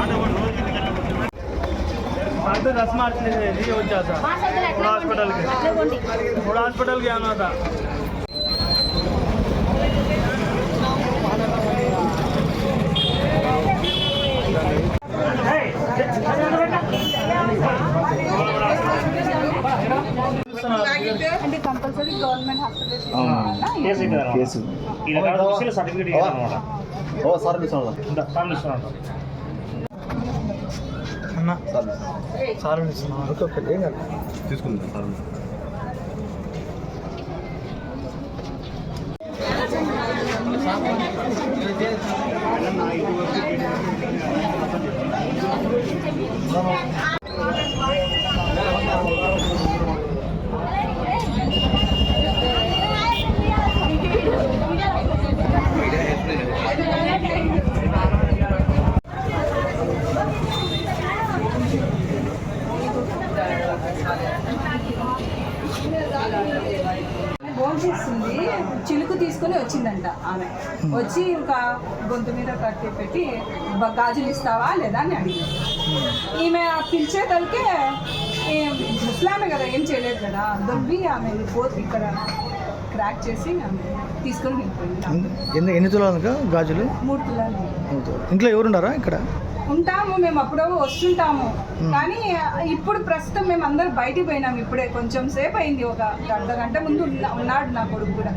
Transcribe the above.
ఆడవాళ్ళు ಅದು ರಸ ಮಾಡ್ತೀನಿ ರೀ ಹೋಗ್ತಾ ಮೂರು ಹಾಸ್ಪಿಟಲ್ಗೆ ಮೂರು ಹಾಸ್ಪಿಟಲ್ಗೆ ಅನ್ನೋದ అంటే కంపల్సరీ గవర్నమెంట్ హాస్పిటల్ సర్టిఫికేట్ ఓ సార్ అన్న. సార్. తీసుకుందాం సార్. చేస్తుంది చిలుకు తీసుకొని వచ్చిందంట ఆమె. వచ్చి ఇంకా గొంతు మీద కట్టి పెట్టి "బ- గాజులు ఇస్తావా లేదా? అని అడిగింది. ఈమె పిలిచేతలకే ముస్లామే కదా ఏం చేయలేదు కదా. దొబ్బి ఆమె పోతు ఇక్కడ క్రాక్ చేసి ఆమె తీసుకొని వెళ్ళిపోయింది. ఎన్ని ఎన్ని తులాలు గాజులు? మూడు తులాలు. ఇంట్లో ఎవరున్నారా ఇక్కడ? ఉంటాము మేము అప్పుడు వస్తుంటాము. కానీ ఇప్పుడు ప్రస్తుతం మేము అందరు బయటికి పోయినాము ఇప్పుడే. కొంచెం సేపు అయింది ఒక అర్ధ గంట ముందు ఉన్న- ఉన్నాడు నా కొడుకు కూడా.